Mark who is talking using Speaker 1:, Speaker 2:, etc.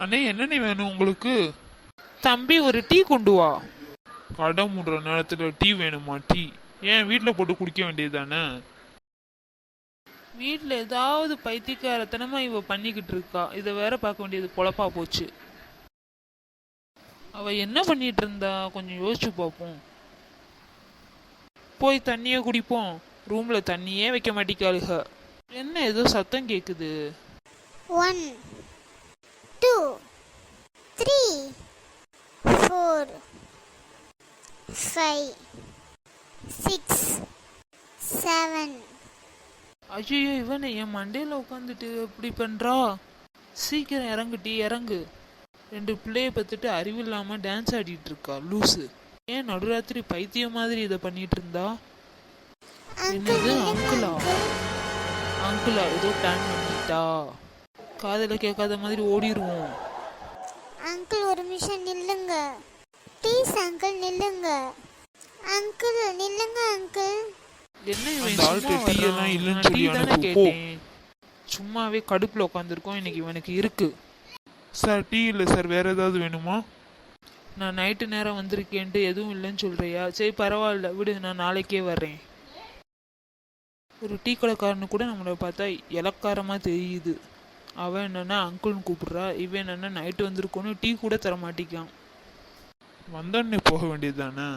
Speaker 1: அண்ணே என்னண்ணே வேணும் உங்களுக்கு?
Speaker 2: தம்பி ஒரு டீ கொண்டு வா.
Speaker 1: கடை மூடுற நேரத்துல டீ வேணுமா? டீ. ஏன் வீட்டில் போட்டு குடிக்க வேண்டியது தானே
Speaker 2: வீட்டில் ஏதாவது பைத்தியக்காரத்தனமா இவ பண்ணிக்கிட்டு இருக்கா. இதை வேற பார்க்க வேண்டியது பொழப்பா போச்சு. அவ என்ன பண்ணிட்டு இருந்தா? கொஞ்சம் யோசிச்சு பார்ப்போம். போய் தண்ணியே குடிப்போம். ரூம்ல தண்ணியே வைக்க மாட்டேங்காளுக. என்ன ஏதோ சத்தம் கேக்குது.
Speaker 3: One, two, three, four, five, six, seven.
Speaker 2: ஐயோ இவனை என் மண்டையில உட்காந்துட்டு இப்படி பண்றா? சீக்கிரம் இறங்குட்டி இறங்கு. ரெண்டு பிள்ளைய பத்துட்டு அறிவில்லாம டான்ஸ் ஆடிட்டு இருக்கா லூசு. ஏன் நடுராத்திரி பைத்தியம் மாதிரி இதை பண்ணிட்டு இருந்தா? என்னது அங்கிளா அங்கிளா ஏதோ பிளான் பண்ணிட்டா. காதுல கேட்காத மாதிரி ஓடிடுவோம்
Speaker 3: நிமிஷம் நில்லுங்க. ப்ளீஸ் அங்கிள் நில்லுங்க. அங்கிள் நில்லுங்க அங்கிள்
Speaker 2: என்ன இவன் சும்மா
Speaker 1: டீ
Speaker 2: வர்றான்? நான்
Speaker 1: சொல்லி
Speaker 2: டீ தானே. கேட்டேன். சும்மாவே கடுப்புல உட்காந்துருக்கோம் இன்னைக்கு இவனுக்கு இருக்கு.
Speaker 1: சார் டீ இல்லை சார். வேற ஏதாவது வேணுமா?
Speaker 2: நான் நைட்டு நேரம் வந்திருக்கேன்ட்டு எதுவும் இல்லைன்னு சொல்றியா? சரி பரவாயில்ல. விடு நான் நாளைக்கே வர்றேன். ஒரு டீ கடைக்காரனு கூட நம்மளை பார்த்தா இலக்காரமா தெரியுது. அவன் என்னென்னா அங்கிள்னு கூப்பிட்றா. இவன் என்னென்னா நைட்டு வந்திருக்கோன்னு டீ கூட தர மாட்டேங்கான்
Speaker 1: வந்தோடனே போக வேண்டியது தானே